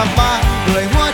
ลับบ้านด้วยหัว